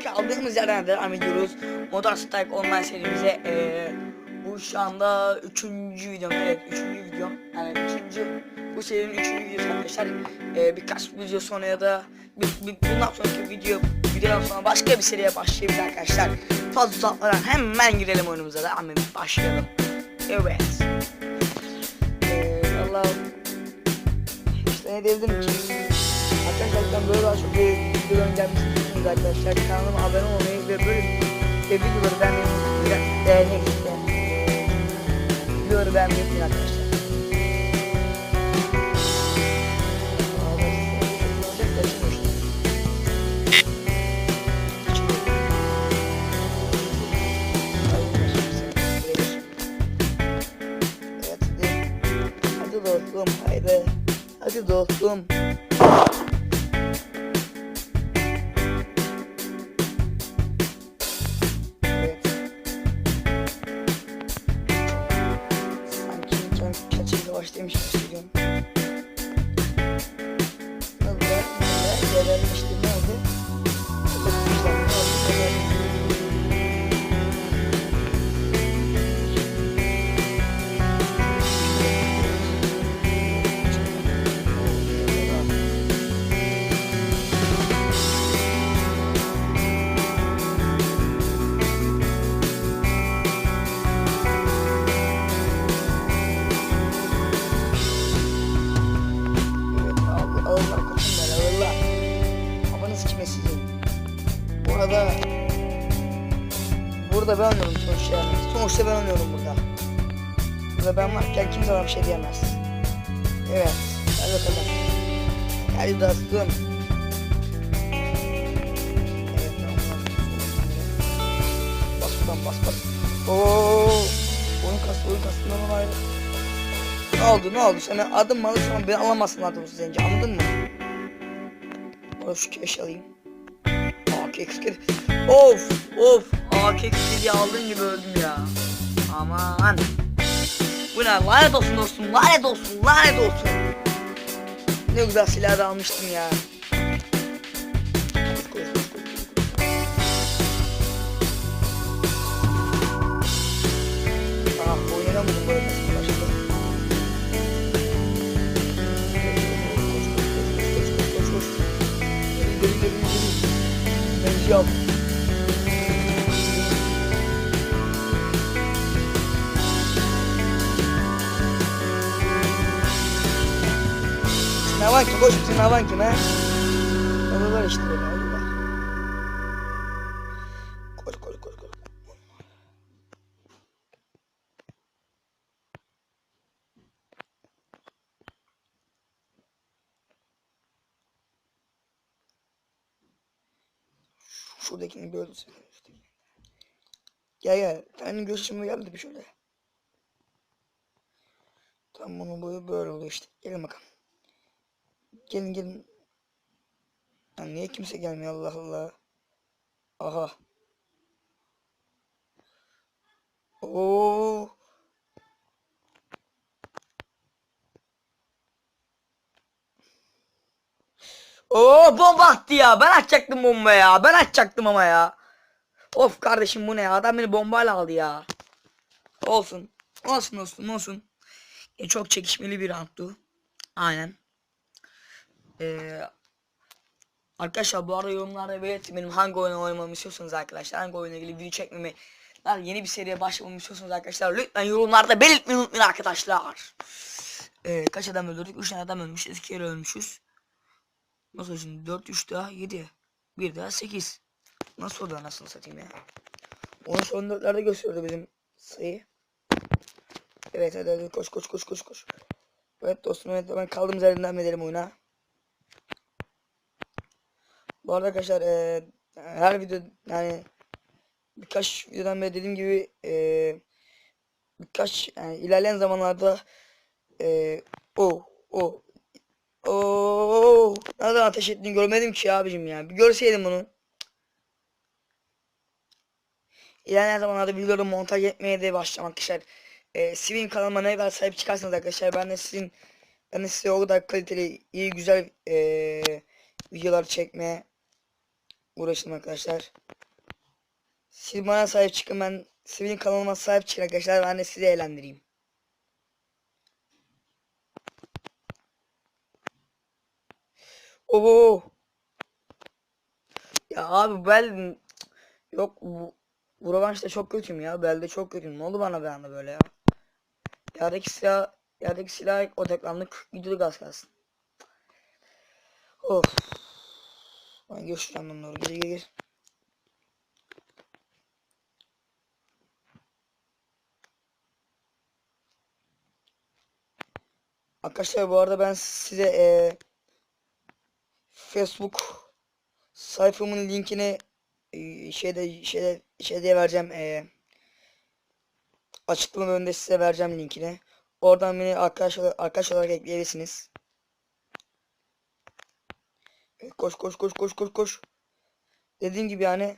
kaldığımız yerden devam ediyoruz. Modern Strike Online serimize eee, bu şu anda üçüncü videom. Evet üçüncü videom. Yani üçüncü bu serinin üçüncü videosu arkadaşlar. Eee, birkaç video sonra ya da bir, bir- bundan sonraki video videodan sonra başka bir seriye başlayabiliriz arkadaşlar. Fazla uzatmadan hemen girelim oyunumuza da. Hemen başlayalım. Evet. Eee Valla işte ne diyebilirim ki? Arkadaşlar böyle daha çok videoların gelmesini istiyorsunuz arkadaşlar. Kanalıma abone olmayı ve böyle ve videoları beğenmeyi ne işte. Videoları beğenmeyi unutmayın arkadaşlar. Hadi dostum, haydi. Hadi dostum. Arada burada ben oynuyorum sonuçta yani. Sonuçta ben oynuyorum burada. Burada ben varken kimse bana bir şey diyemez. Evet, hadi bakalım. Hadi dostum. Bas buradan bas bas. Oo, oyun kastı oyun kastı normal ayrı. Ne oldu ne oldu sana adım malı sonra beni alamazsın adım zenci anladın mı? Şu keş alayım. AK ekskir. Of of AK ekskiri aldın gibi öldüm ya. Aman. Bu ne lanet olsun dostum lanet olsun lanet olsun. Ne güzel silah da almıştım ya. Ki boş sınavan ki ne? Alırlar işte böyle alırlar. Koş koş koş koş. Şuradakini gördüm. Gel gel. Senin görüşümü geldi bir şöyle. Tam bunun boyu böyle oluyor işte. Gelin bakalım. Gelin gelin. Lan niye kimse gelmiyor Allah Allah. Aha. Oo. Oo bomba attı ya. Ben atacaktım bomba ya. Ben atacaktım ama ya. Of kardeşim bu ne ya? Adam beni bombayla aldı ya. Olsun. Olsun olsun olsun. E, çok çekişmeli bir rounddu. Aynen. Ee, arkadaşlar bu arada yorumlarda belirtin benim hangi oyunu oynamamı istiyorsanız arkadaşlar. Hangi oyuna ilgili video çekmemi yeni bir seriye başlamamı istiyorsanız arkadaşlar. Lütfen yorumlarda belirtmeyi unutmayın arkadaşlar. Ee, kaç adam öldürdük? 3 tane adam ölmüşüz. 2 kere ölmüşüz. Nasıl şimdi? 4, 3 daha 7. 1 daha 8. Nasıl oluyor anasını satayım ya? Onun son dörtlerde gösteriyordu bizim sayı. Evet hadi hadi koş koş koş koş koş. Evet dostum evet ben kaldığımız yerden devam edelim oyuna. Bu arada arkadaşlar eee, her video yani birkaç videodan beri dediğim gibi eee, birkaç yani ilerleyen zamanlarda eee, o o o nereden ateş ettiğini görmedim ki abicim ya bir görseydim bunu. İlerleyen zamanlarda videoları montaj etmeye de başlamak arkadaşlar. E, Swing kanalıma ne kadar sahip çıkarsanız arkadaşlar ben de sizin ben de size o kadar kaliteli iyi güzel e, videolar çekmeye uğraştım arkadaşlar. Siz bana sahip çıkın ben sizin kanalıma sahip çıkın arkadaşlar ben de sizi eğlendireyim. Oo. Ya abi ben yok bu, bu rövanşta çok kötüyüm ya. Belde çok kötüyüm. Ne oldu bana bir anda böyle ya? Yerdeki silah yerdeki silah odaklandık. Gidiyordu gaz kalsın. Of. Ben görüşeceğim onları. Gel gel gel. Arkadaşlar bu arada ben size eee Facebook sayfamın linkini eee, şeyde şeyde şeyde vereceğim eee açıklama bölümünde size vereceğim linkini. Oradan beni arkadaş arkadaş olarak ekleyebilirsiniz. Koş koş koş koş koş koş. Dediğim gibi yani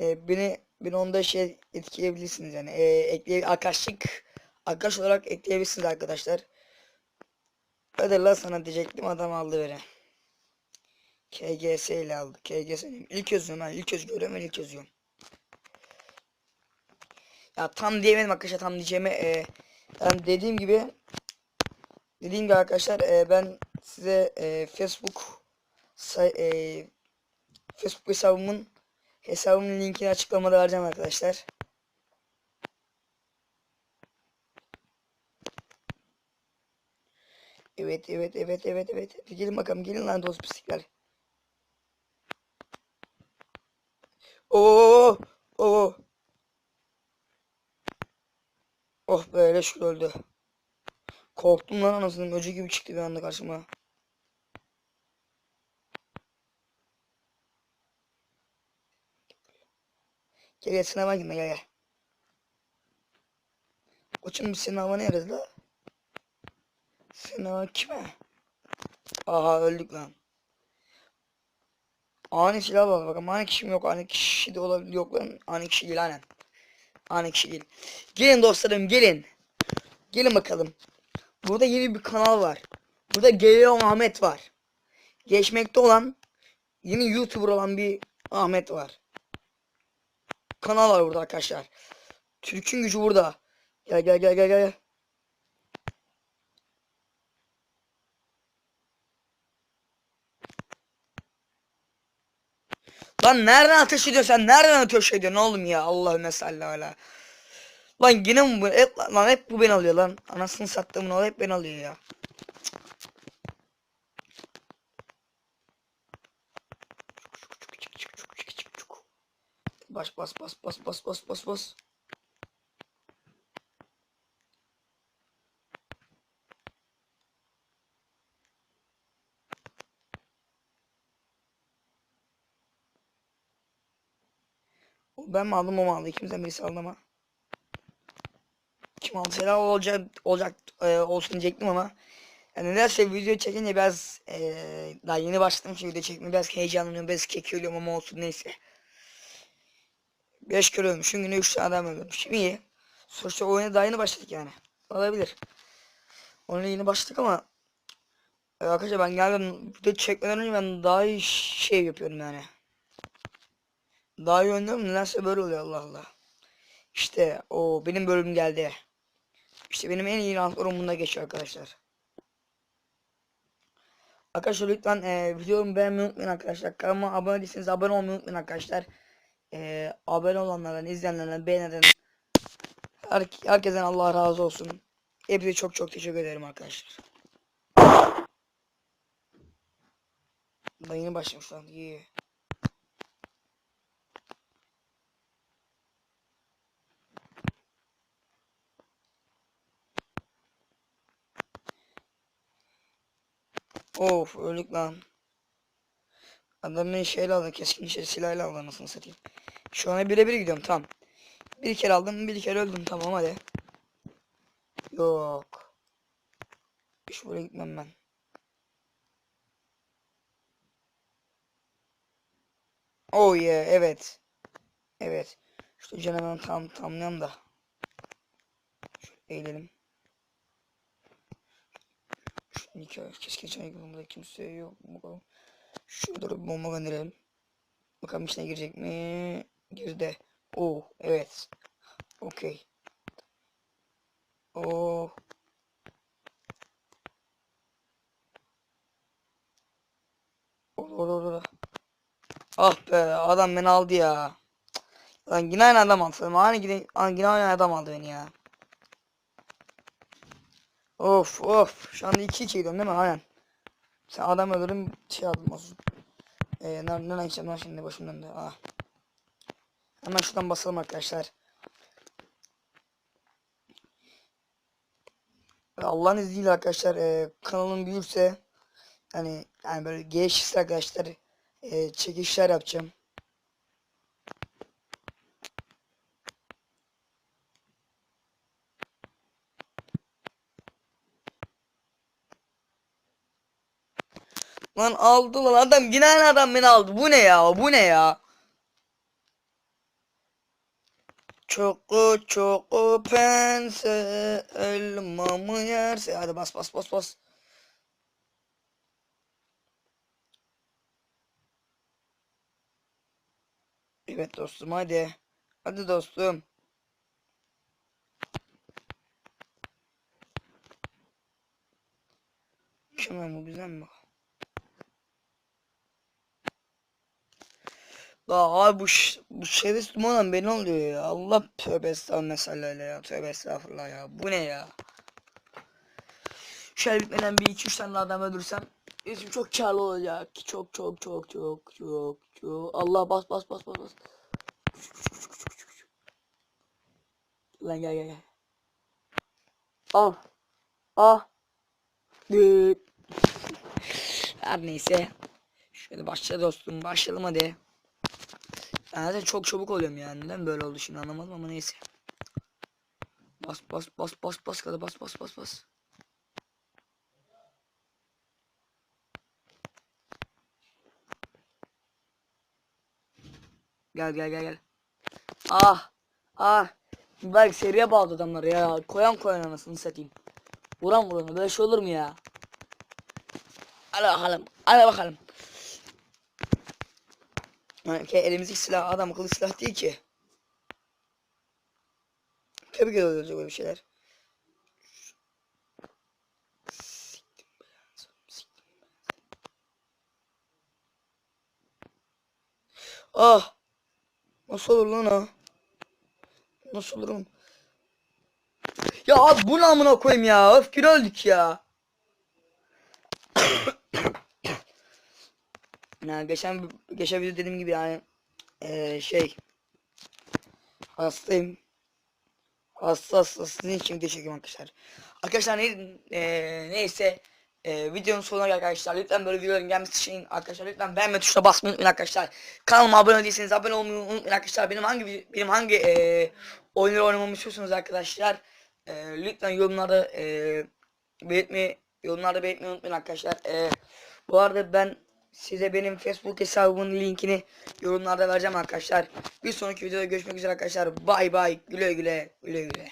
e, beni beni onda şey etkileyebilirsiniz yani e, ekleye arkadaşlık arkadaş olarak ekleyebilirsiniz arkadaşlar. Hadi la sana diyecektim adam aldı beni. KGS ile aldı. KGS ilk yazıyorum ben ilk yazı görüyorum ben ilk yazıyorum. Ya tam diyemedim arkadaşlar tam diyeceğime e, ben dediğim gibi dediğim gibi arkadaşlar e, ben size e, Facebook e, Facebook hesabımın hesabımın linkini açıklamada vereceğim arkadaşlar. Evet evet evet evet evet. Gelin bakalım gelin lan dost pislikler. Oo oo. Oh böyle şükür öldü. Korktum lan anasının öcü gibi çıktı bir anda karşıma. Gel gel sınava gitme gel gel. Koçum biz sınava ne yarız la? Sınava kime? Aha öldük lan. Ani silah var bakalım ani kişi mi yok ani kişi de olabilir yok lan ani kişi değil aynen. Ani kişi değil. Gelin dostlarım gelin. Gelin bakalım. Burada yeni bir kanal var. Burada Geliyor Ahmet var. Geçmekte olan yeni YouTuber olan bir Ahmet var. Kanal var burada arkadaşlar. Türk'ün gücü burada. Gel gel gel gel gel. Lan nereden ateş ediyorsun sen? Nereden ateş ediyorsun oğlum ya? Allahümme salli ala. Lan yine mi bu? Hep, lan hep bu beni alıyor lan. Anasını sattığımın o hep beni alıyor ya. Bas bas bas bas bas bas bas bas. Ben mi aldım o mu aldı? İkimizden birisi aldı ama. Kim aldı? Selam olacak, olacak e, olsun diyecektim ama. Yani nedense video çekince biraz e, daha yeni başladım şimdi video çekmeye biraz heyecanlanıyorum biraz kekiyorum ama olsun neyse. 5 kere ölmüşüm yine 3 tane adam öldürmüşüm iyi. Sonuçta oyuna daha yeni başladık yani. Olabilir. Oyuna yeni başladık ama e, arkadaşlar ben geldim video çekmeden önce ben daha iyi şey yapıyorum yani. Daha iyi oynuyorum nedense böyle oluyor Allah Allah. İşte o benim bölüm geldi. İşte benim en iyi rantlarım bunda geçiyor arkadaşlar. Arkadaşlar lütfen e, videomu beğenmeyi unutmayın arkadaşlar. Kanalıma abone değilseniz abone olmayı unutmayın arkadaşlar. E, abone olanlardan, izleyenlerden, beğenenden her, herkesten Allah razı olsun. Hepinize çok çok teşekkür ederim arkadaşlar. Da yeni başlamış lan. İyi. Of öldük lan. Adam beni şeyle aldı keskin şey silahla aldı anasını satayım. Şu an birebir gidiyorum tamam. Bir kere aldım bir kere öldüm tamam hadi. Yok. Hiç buraya gitmem ben. Oh yeah evet. Evet. Şu canımı tam tamlayalım da. Şöyle eğilelim. İki keskin çay burada kimse yok. Bakalım. Şurada bir bomba gönderelim. Bakalım içine girecek mi? Girdi. Oh evet. Okey. Oh. Olur olur. Ah be adam beni aldı ya. Lan yine aynı adam aldı. Hani yine, yine aynı adam aldı beni ya. Of of. Şu anda 2 2 gidiyorum değil mi? Aynen. Sen adam öldürün şey aldım olsun. Ee, nereden, gideceğim lan şimdi başım döndü. Ah. Hemen şuradan basalım arkadaşlar. Allah'ın izniyle arkadaşlar e, kanalım büyürse yani yani böyle gelişirse arkadaşlar e, çekişler yapacağım. Lan aldı lan adam yine adam beni aldı. Bu ne ya? Bu ne ya? Çoku çoku pense elmamı yerse. Hadi bas bas bas bas. Evet dostum hadi. Hadi dostum. Kim lan bu bizden mi? La abi bu, bu şerefsiz dumanla beni oluyor ya. Allah tövbe estağfurullah ya. Tövbe estağfurullah ya. Bu ne ya? Şöyle bitmeden bir iki üç tane adam öldürsem bizim çok karlı olacak. Çok çok çok çok çok çok. Allah bas bas bas bas bas. Lan gel gel gel. Ah. Ah. Düt. Her neyse. Şöyle başla dostum. Başlayalım hadi. Ben zaten çok çabuk oluyorum yani. Neden böyle oldu şimdi anlamadım ama neyse. Bas bas bas bas bas kadar bas bas bas bas. Gel gel gel gel. Ah ah. Bak seriye bağladı adamlar ya. Koyan koyan anasını satayım. Vuran vuran böyle şey olur mu ya? Hadi bakalım. Hadi bakalım. Yani ki elimizdeki silah adam akıllı silah değil ki. Tabii ki olacak böyle bir şeyler. Ah! Nasıl olur lan o? Nasıl olur oğlum? Ya abi bu namına koyayım ya. Öf gül öldük ya. Ya geçen geçen video dediğim gibi yani eee, şey hastayım. Hasta hasta sizin için video çekiyorum arkadaşlar. Arkadaşlar ne, eee, neyse eee, videonun sonuna geldik arkadaşlar. Lütfen böyle videoların gelmesi için arkadaşlar lütfen beğenme tuşuna basmayı unutmayın arkadaşlar. Kanalıma abone değilseniz abone olmayı unutmayın arkadaşlar. Benim hangi benim hangi eee oyunları oynamamı istiyorsunuz arkadaşlar. Eee, lütfen yorumlarda eee belirtmeyi yorumlarda belirtmeyi unutmayın arkadaşlar. Eee, bu arada ben size benim Facebook hesabımın linkini yorumlarda vereceğim arkadaşlar. Bir sonraki videoda görüşmek üzere arkadaşlar. Bay bay. Güle güle. Güle güle.